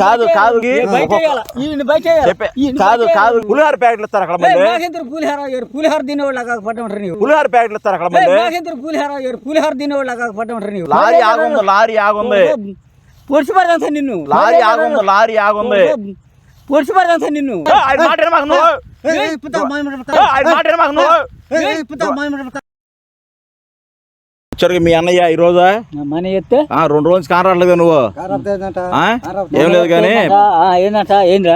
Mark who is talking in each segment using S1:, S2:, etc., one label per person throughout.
S1: కాదు కాదు కాదు కాదు. పులిహార ప్యాకెట్లు ఇస్తారు అక్కడ
S2: పులిహార పులిహార తినేవాళ్ళగా పట్టమంటారు నీవు.
S1: పులిహార ప్యాకెట్లు ఇస్తారు అక్కడ
S2: పులిహార పులిహార తినేవాళ్ళగా పట్టమంటారు నీవు.
S1: లారీ ఆగుంది లారీ ఆగుంది
S2: పొడిచి పడదంతా నిన్ను.
S1: లారీ ఆగుంది లారీ ఆగుంది
S2: పొడిచి పడదంతా నిన్ను.
S1: మాట వినమాకు నువ్వు. మాట వినమాకు నువ్వు. వచ్చారు మీ అన్నయ్య ఈ రోజు
S2: మన ఎత్తే?
S1: ఆ, రెండు రోజులు కానరాట్లేదు నువ్వు? ఏం లేదు కానీ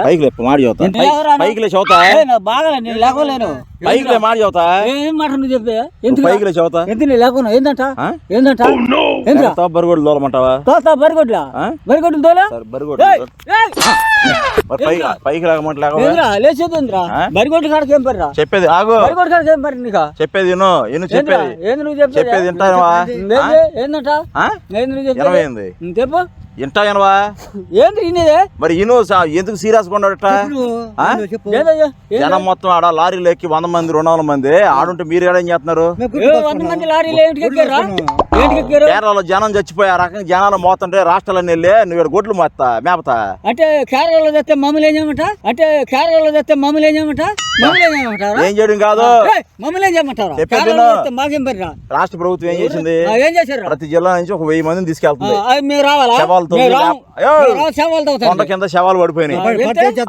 S1: పైకి లేపు మాట చదువుతా? పైకి లే చదువుతా.
S2: లేకపోలేను
S1: పైకి లే మాట చదువుతా.
S2: ఏం మాట నువ్వు చెప్పే ఎందుకు
S1: పైకి లే చదువుతా.
S2: ఏందంట?
S1: ఆ?
S2: ఏందంట? తోస్తా బరిగొడ్లా? బరిగొడ్లు? తోలా?
S1: పైకి
S2: కాడకి ఏం పర్రా?
S1: చెప్పేది ఆగు.
S2: బరిగొడ్డు కాడకి ఏం పర్రి నీకా?
S1: చెప్పేది చెప్పేది.
S2: ఏంది నువ్వు చెప్పేది?
S1: చెప్పేది వింటావా?
S2: ఏంది? ఏందంట?
S1: ఆ?
S2: ఏంది నువ్వు
S1: ఎనభై
S2: చెప్పేది
S1: ఏంది
S2: ఉం, చెప్పు.
S1: వింటా వినవా?
S2: ఏంది ఇనేదే
S1: మరి ఇను సా- ఎందుకు సీరియస్? జనం మొత్తం ఆడ లారీలు ఎక్కి వంద మంది రెండు వందల మంది ఆడుంటే మీరు ఏం చేస్తున్నారు?
S2: వంద మంది లారీలు
S1: కేరళలో జనం చచ్చిపోయి రకంగా జనాలు మోతుంటే రాష్ట్రాలన్నీ వెళ్ళి నువ్వు ఇక్కడ గొడ్లు మోస్తా మేపతా.
S2: అంటే కేరళలో తెస్తే మమ్మల్ని ఏం చేయమంట? అంటే కేరళలో తెస్తే మమ్మల్ని ఏం చేయమంట? మమ్మల్ని ఏం చేయమంటారా
S1: ఏం చేయడం కాదు.
S2: మమ్మల్ని ఏం చేయమంటారా
S1: రాష్ట్ర ప్రభుత్వం ఏం చేసింది?
S2: ఏం చేశారు?
S1: ప్రతి జిల్లా నుంచి ఒక వెయ్యి మందిని తీసుకెళ్తుంది. కొండ కింద శవాలు పడిపోయినాయి?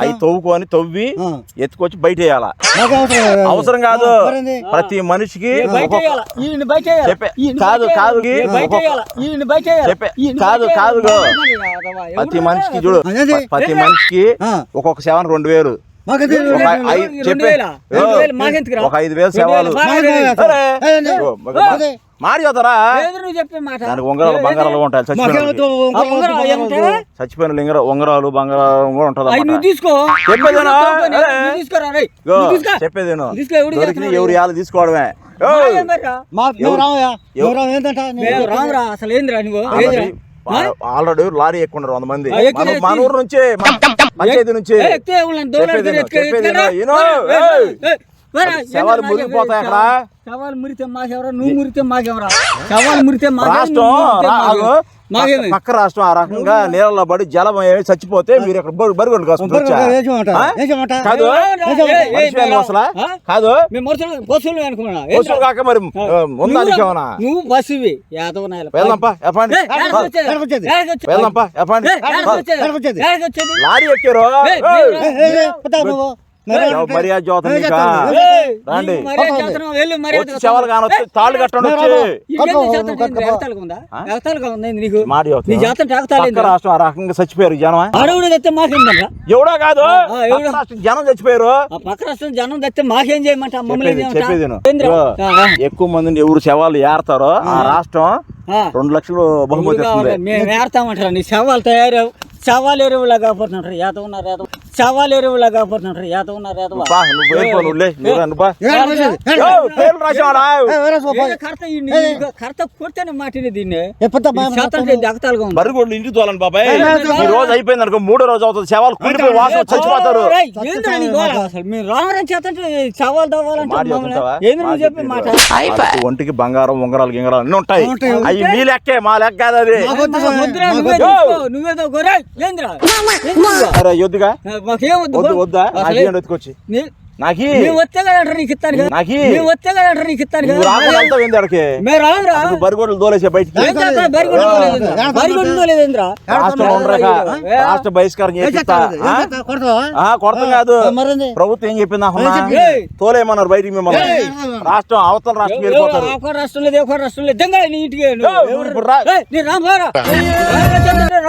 S1: అవి తవ్వుకొని తవ్వి ఎత్తుకొచ్చి బయట వేయాల? అవసరం కాదు. ప్రతి మనిషికి కాదు,
S2: బయట
S1: కాదు, కాదు, ప్రతి? మనిషికి చూడు? ప్రతి? మనిషికి. ఒక్కొక్క సేవను రెండు వేలు ఒక ఐదు వేలు సేవలు
S2: వేలు, బాగా లేదు.
S1: సరే.
S3: ఏంది?
S1: ఓ, ఒక మా- మాడి చదువుతారా దానికి ఉంగరాలు బంగారాలు ఉంటాయి చచ్చిపోయిన? చచ్చిపోయిన లింగర ఉంగరాలు బంగారం కూడా ఉంటది
S2: అయ్యి నువ్వు తీసుకో
S1: చెప్పేదేనా?
S2: నువ్వు
S1: ఏ.
S2: తీసుకోరా రేయ్. నువ్వు తీసుకో.
S1: చెప్పేదేను? ఎవరు యాలు తీసుకోవడమే ఆల్రెడీ
S2: ఏందిరా?
S1: ఆల్రెడీ లారీ ఎక్కున్నారు వంద మంది. మన- మన ఊరు నుంచి పంచాయతీ నుంచి.
S2: ఏందిరా
S1: మురిగిపోతాయి అక్కడ.
S2: శవాలు మురితే మాకెవరా? నువ్వు మురితే మాకెవరా? శవాలు మురితే మాకేం,
S1: రాష్ట్రం పక్క రాష్ట్రం ఆ రకంగా నీళ్ళలో పడి జలం ఏమి చచ్చిపోతే మీరు ఇక్కడ? ఆ? కాదు? పశువులు కాక మరి ఆ, ఉందా నీకేమన్నా?
S2: నువ్వు బస్సువి. యాదవ నాయల.
S1: వెళ్దాంపా చెప్పండి
S2: ఏయ్, ఏడకి వచ్చేది?
S3: ఏడకి వచ్చేది?
S2: ఏడకి వచ్చేది?
S1: వెళ్దాంపా చెప్పండి
S2: ఏయ్, ఏడకి వచ్చేది?
S3: ఏడకి వచ్చేది?
S2: ఏడకి వచ్చేది?
S1: లారీ ఎక్కారు? మర్యాద జ్యోతం
S3: ఏయ్,
S1: నీకా? రండి. శవాలు కానొచ్చి తాళ్ళు కట్టండి వచ్చి?
S2: ఏంది, ఏంది
S1: మాట? రాష్ట్రం ఆ రకంగా చచ్చిపోయారు జనం
S2: ఆడవుడు తెస్తే మాకేందన్నా
S1: ఎవడో కాదు జనం చచ్చిపోయారు
S2: ఆ పక్క రాష్ట్రం జనం తెస్తే మాకేం చేయమంట
S1: చెప్పేది. ఎక్కువ మందిని ఎవరు శవాలు ఏరతారో ఆ రాష్ట్రం. రెండు లక్షలు బహుమతి
S2: మేము ఏడతామంటారా నీ శవాలు తయారు శవాలు ఎరువులా కాపాడుతుంటారు ఏత ఉన్నారు ఏత శవాలు ఎరువులా ఏత ఉన్నారు ఏత? కర్త కొడితేనే మాటిని దీన్ని.
S1: ఇంటికి తోలండి బాబాయ్. ఈ రోజు అయిపోయింది అనుకో మూడో రోజు అవుతుంది. శవాలు కులిపోయి వాసన చచ్చిపోతారు.
S2: అసలు? మీరు శవాలు తవ్వాలంటే
S1: మాట?
S2: ఏంది నువ్వు చెప్పి
S1: ఒంటికి బంగారం ఉంగరాలు గింగరాలు అన్ని ఉంటాయి. అవి మీ లెక్కే మా లెక్క కాదు అది.
S2: మాకు వద్దురా, నువ్వే
S1: వద్దు.
S2: తీసుకో, నువ్వే తీసుకో. రేయ్, ఏందిరా? ఏందిరా?
S1: అరే యొద్దుగా
S2: మాకేం వద్దు
S1: వద్దు
S2: అసలే-
S1: నాకు. నాకి
S2: కదా. ఇస్తాను కదా కదా ఇస్తాను కదా.
S1: వెళ్తావు ఏంది అక్కడికి?
S2: మేము
S1: బరిగొడ్లు దోలేసే బయటికి? రాష్ట్రం ఉండరాక
S2: ఏ?
S1: రాష్ట్ర బహిష్కారం చేపిస్తా ఆ? ఆ, కొడతాం కాదు.
S3: మరేంది?
S1: ప్రభుత్వం ఏం చెప్పింది. తోలేమన్నారు బయటికి మిమ్మల్ని. రాష్ట్రం అవతల రాష్ట్రం
S2: ఎవరు
S1: వెళ్ళిపోతారు.
S2: ఆ ఒక రాష్ట్రం లేదు, ఒక రాష్ట్రం లేదు. దెంగ నీ ఇంటికి. నీ రా.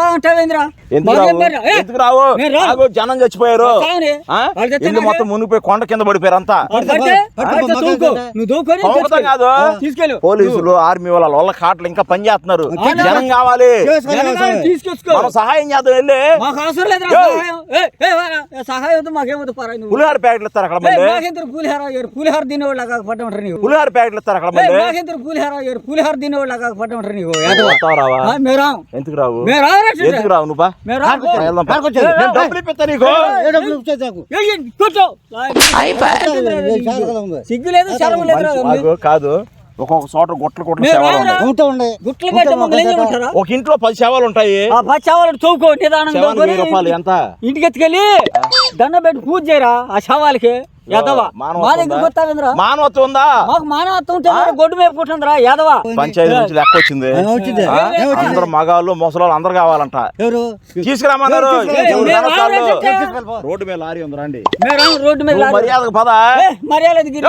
S2: అంటావేంద్రా?
S1: ఎందుకు రావు? జనం చచ్చిపోయారు. ఇల్లు. మొత్తం మునిగిపోయి కొండ కింద పడిపోయారు అంతా. కాదు పోలీసులు ఆర్మీ వాళ్ళ వాళ్ళ కాట్లు ఇంకా పని చేస్తున్నారు? జనం కావాలి. మనం సహాయం చేద్దాం వెళ్ళి పులిహార ప్యాకెట్లు ఇస్తారు అక్కడ
S2: పులిహార పడ్డమంటారు నీవు
S1: పులిహార ప్యాకెట్లు ఇస్తారు అక్కడ
S2: పులిహార పులిహార
S1: ఎందుకు రావు. ఎందుకు రావు నువ్వు డబ్బులు ఇప్పిస్తా నీకు
S2: కూర్చో. సిగ్గు లేదు శరం
S1: ఆగు, కాదు. ఒక్కొక్క చోట గుట్ల గుట్ల
S2: గుట్లు
S1: ఒక ఇంట్లో పది శవాలు ఉంటాయి.
S2: ఆ పచ్చావాళ్ళు చౌకో
S1: ఎంత?
S2: ఇంటికి ఎత్తుకెళ్ళి దండం పెట్టి పూజ చేయరా ఆ శవాలకి యాదవ
S1: మానవత్వం
S2: మా
S1: ఉందా?
S2: కొత్తావేంద్రా
S1: మానవత్వం ఉందా?
S2: మాకు మానవత్వం ఉంటే గొడ్డు మేపుకుంటుందిరా యాదవ?
S1: పంచాయతీ నుంచి లెక్క వచ్చింది. అందరు మగాళ్ళు ముసలాళ్ళు అందరు కావాలంట.
S3: ఎవరు?
S1: తీసుకురామన్నారు. రోడ్డు మీద లారీ ఉంది రండి
S2: రోడ్డు మీద.
S1: మర్యాదకు పద?
S2: మర్యాద గిరి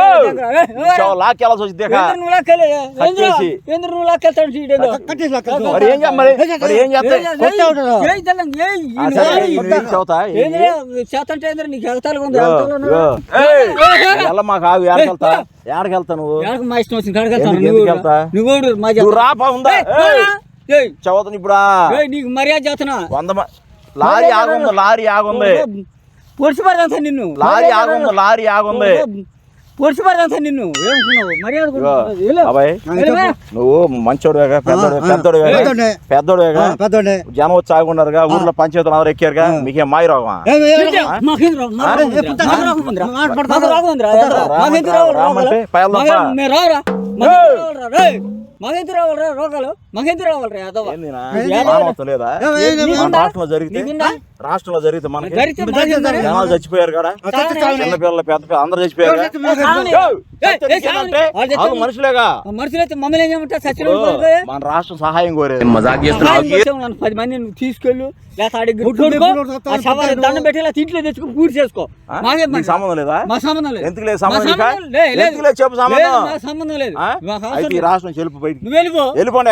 S1: లాక్కెళ్ళాల్సి వచ్చింది.
S2: నువ్వు లాక్కెళ్తాడు
S1: మరి ఏం మరి? మరి ఏం చేస్తే
S2: ఏంద్రా? నీకు ఉంది?
S1: మాకు ఆగు ఏడకెళ్తా ఏడకెళ్తా నువ్వు
S2: మా ఇష్టం నువ్వు మా
S1: నువ్వు. రాపా ఉందా చదువుతాను ఇప్పుడా
S2: నీకు మర్యాద చేస్తున్నా
S1: వంద మ- లారీ ఆగుంది లారీ ఆగుంది
S2: పొడిచి నిన్ను
S1: లారీ ఆగుంది లారీ ఆగుంది
S2: పొడిచి పడదంతా నిన్ను.
S1: అబ్బాయి. నువ్వు మంచోడుగా పెద్దోడు
S3: ఆ,
S1: పెద్దోడు
S3: పెద్దోడే.
S1: జనం వచ్చి ఆగున్నారుగా ఊర్లో పంచాయతీలు అందరూ ఎక్కారుగా మీకేం మాయ రోగమా?
S2: మాకెందుకు
S1: రామంటే-
S2: రావాలి రోగాలు? యాదవ
S1: జరిగితే? రాష్ట్రంలో జరిగితే మనకి? జనాలు చచ్చిపోయారు కదా. చిన్న పిల్లలు పెద్ద పిల్లలు అందరూ చచ్చిపోయారు
S2: వాళ్ళు
S1: మనుషులేగా.
S2: మనుషులైతే మమ్మల్ని ఏం చేయమంటారు?
S1: మన రాష్ట్రం సహాయం కోరేది.
S2: పది తీసుకెళ్ళు. దండం పెట్టి ఇలా ఇంట్లో తెచ్చుకో పూర్తి చేసుకో
S1: సంబంధం లేదా?
S2: మా సంబంధం లేదు.
S1: ఎందుకు లేదు సంబంధం
S2: లేదు.
S1: చెప్పు సంబంధం.
S2: లేదు.
S1: ఈ. రాష్ట్రం చెలుపు బయట
S2: నువ్వు వెళ్ళిపో
S1: వెళ్ళిపోండి.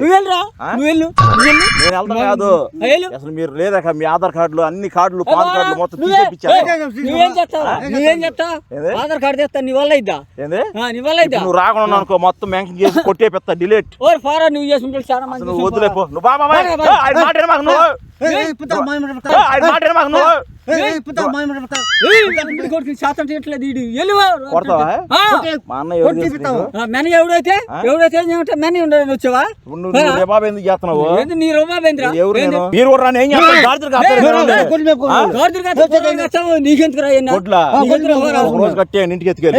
S2: నువ్వు వెళ్ళు.
S1: నువ్వు
S2: వెళ్ళు. నువ్వు వెళ్ళు.
S1: నేను వెళ్తాను కాదు. అసలు మీరు లేదక్క మీ ఆధార్ కార్డులు అన్ని కార్డులు పాన్ కార్డులు మొత్తం ఏంది?
S2: ఆధార్ కార్డు తెస్తా నీ వల్ల ఇద్దా
S1: ఏంది?
S2: ఆ, నీ వల్ల ఇద్దా
S1: నువ్వు రాకుండా అనుకో మొత్తం మెంకింగ్ చేసి కొట్టే పెద్ద డిలేట్
S2: ఓర్ ఫారా నువ్వు చేసుకుంటే చాలా మంది
S1: వదిలేపో. నువ్వు బాబా
S2: శాతం చేయట్లేదు మెనీ ఎవడైతే? ఎవడైతే మెనీ ఉండదు వచ్చావా?
S1: రేబాబు ఎందుకు చేస్తున్నావు?
S2: నీ
S1: మీరు కూడా ఏం చేస్తారు?
S2: నీకెందుకు
S1: రోజు కట్టేయండి ఇంటికి ఎత్తుకెళ్ళి.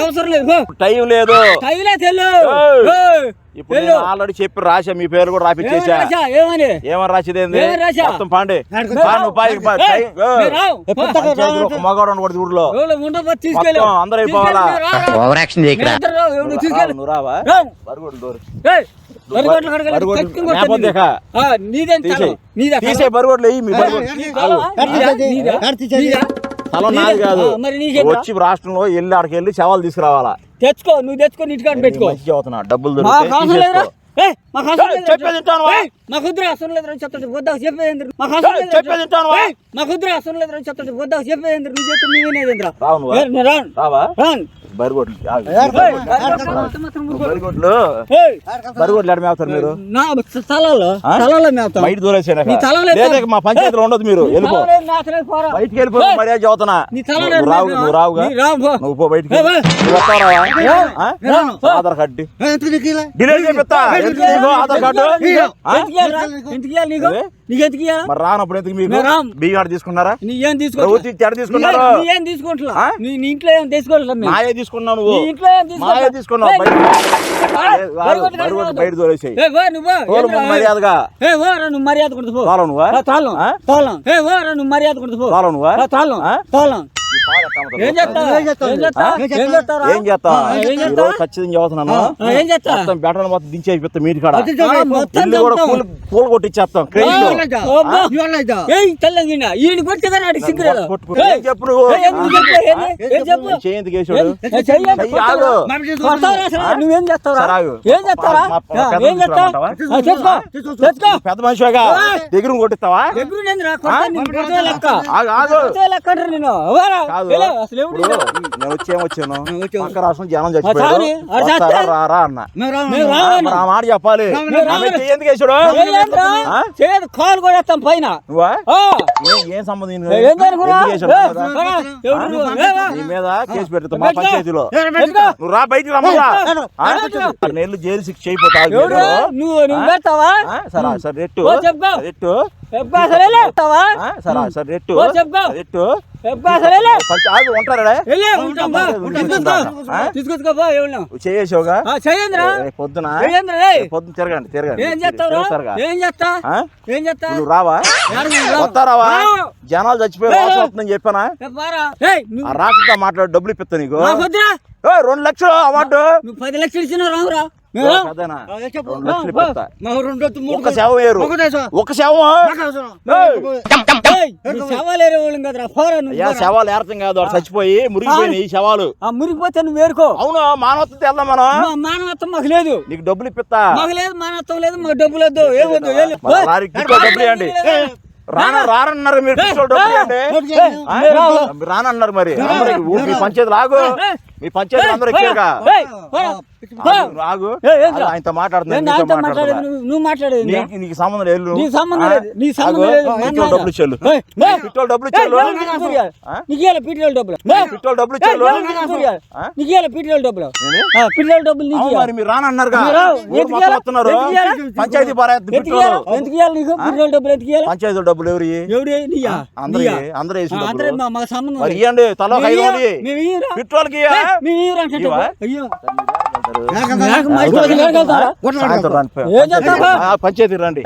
S2: అవసరం లేదు.
S1: టైం లేదు.
S2: టైలే తెల్లు.
S1: ఏయ్.
S2: ఏయ్.
S1: ఇప్పుడు నేను ఆల్రెడీ చెప్పి రాసా మీ పేరు కూడా రాపిచ్చేసా
S2: రాశా? ఏమని?
S1: ఏమని రాసేది ఏంది
S2: ఏమని రాశా?
S1: మొత్తం పాండి. మగాడు ఉండకూడదు ఊర్లో. అందరూ అయిపోవాలా?
S2: బరిగొడ్లు
S1: బరిగొడ్లు? తీసే బరుగుడ్లు మీ బరుగుడు
S2: తలం? నీదా?
S1: కాదు? వచ్చి రాష్ట్రంలో వెళ్ళి ఆడికి వెళ్ళి శవాలు తీసుకురావాలా?
S2: తెచ్చుకో నువ్వు తెచ్చుకో ఇంటికాడ పెట్టుకో.
S1: మంచి చదువుతున్నా డబ్బులు
S2: మాకు అవసరం లేదురా. మాకు లేదురా.
S1: చెప్పేది
S2: మాకు వద్దురా అవసరం లేదురా చెప్తాడు వద్దా చెప్పేది మాకు అవసరం లేదురా.
S1: చెప్పేది వింటావా?
S2: ఏయ్, మాకు వద్దురా అవసరం లేదురా చెప్తాడు వద్దా చెప్పేది నువ్వు చెప్తే? రాను రాను.
S1: బరిగొడ్లు. బరిగొడ్లు. బరిగొడ్లు. మేపుతారు మీరు? బయట మా పంచాయతీలో ఉండదు మీరు. వెళ్ళిపో. బయటికి వెళ్ళిపో మర్యాద చదువుతున్నా. రావు నువ్వు రావుగా
S2: పో.
S1: బయటికి. ఆధార్ కార్డు? డిలీట్ చేపిస్తా. ఆధార్ కార్డు. మరి రానప్పుడు ఎందుకు తీసుకున్నారా?
S2: నీ ఏం తీసుకో
S1: ప్రభుత్వం ఇచ్చి ఎడ తీసుకున్నారు?
S2: నీ ఇంట్లో ఏం తీసుకోవట్లేదు
S1: తీసుకున్నావు నువ్వు?
S2: ఇంట్లో
S1: బయట మర్యాదగా.
S2: నువ్వు మర్యాద కొడుతు
S1: తాళం నువ్వా?
S2: తాళం? తాళం. నువ్వు మర్యాద కొడుతు
S1: తాళం నువ్వా?
S2: తాళం? తాళం. ఏం చేస్తావు?
S3: ఏం చేస్తావు?
S2: ఏం చేస్తావు?
S3: ఆ?
S2: ఏం చేస్తావురా?
S1: ఏం చేస్తా ఖచ్చితంగా చదువుతున్నాను.
S2: ఆ, ఏం చేస్తా
S1: మొత్తం బెటర్లు మొత్తం దించేసి కాడ ఇల్లు కూడా
S2: చంపుతాం.
S1: పూలు పూలు కొట్టిచ్చేస్తాం. నువ్వు?
S3: మరి
S2: చేస్తావు
S1: పెద్ద మనిషిగా దగ్గర కొట్టిస్తావా?
S2: నేను. నేను
S1: వచ్చి. పక్క రాష్ట్రం జనం చచ్చిపోయారు? రారా అన్న. మాట చెప్పాలి. ఎందుకు వేసాడు?
S2: చేయదు కాలు పైన.
S1: ఏం- సంబంధం. నీ మీద కేసు పెడతా మా. పంచాయతీలో. నువ్వు రా బయటికి
S2: పెట్టుకో.
S1: నెల్లు జైలు శిక్ష అయిపోతా
S2: ఎవడు నువ్వు నువ్వు పెడతావా?
S1: సరే సరే రెట్టు. రెట్టు పొద్దున? పొద్దున తిరగండి తిరగండి.
S2: ఏం చేస్తా?
S1: నువ్వు రావా. వస్తారావా. జనాలు చచ్చిపోయి చెప్పానా? రాష్ట్రంతో మాట్లాడి డబ్బులు ఇప్పిస్తా నీకు. రెండు లక్షలు అవార్డు.
S2: పది లక్షలు ఇచ్చిన రావురా.
S1: ఒక్క సేవ వేరు. ఒక
S2: నీ శవాలు ఏరే వాళ్ళం కదరా పోరా నువ్వు
S1: అయ్యా
S2: పోరా.
S1: శవాలు ఏరతం కాదు చచ్చిపోయి మురిగిపోయినాయి ఈ శవాలు.
S2: మురిగిపోతే నువ్వు వేరుకో
S1: అవును మానవత్వం వెళ్దాం మనం
S2: మానవత్వం మాకు లేదు.
S1: నీకు డబ్బులు ఇప్పిస్తా.
S2: మాకు లేదు మానవత్వం లేదు మాకు డబ్బులు వద్దు. ఏమొద్దు
S1: డబ్బులు ఇవ్వండి. రాన రారన్నారు మీరు డబ్బులు రానన్నారు మరి. అందరికి ఊ- మీ పంచాయతీ అందరూ
S2: ఏంట్రా?
S1: ఆయనతో మాట్లాడుతున్నా
S2: నేను
S1: నీతో
S2: నాతో మాట్లాడేది
S1: మాట్లాడుతున్నా.
S2: నువ్వు మాట్లాడేది?
S1: నీకు నీకు సంబంధం లేదు.
S2: నీ సంబంధం
S1: ఆ?
S2: లేదు. నీ సంబంధం
S1: ఆగు.
S2: లేదు.
S1: పిచ్చోళ్ళు డబ్బులు డబ్బులు
S2: డబ్బులు. నీకు డబ్బులు. డబ్బులు.
S1: మరి మీరు? వస్తున్నారు? పంచాయతీ
S2: ఎందుకు ఇవ్వాలి? నీకు? డబ్బులు ఎందుకు ఇవ్వాలి
S1: పంచాయతీ డబ్బులు ఎవరు అందరూ. అందరూ. ఇవ్వండి తలో? పెట్రోల్కి పంచాయతీ రండి.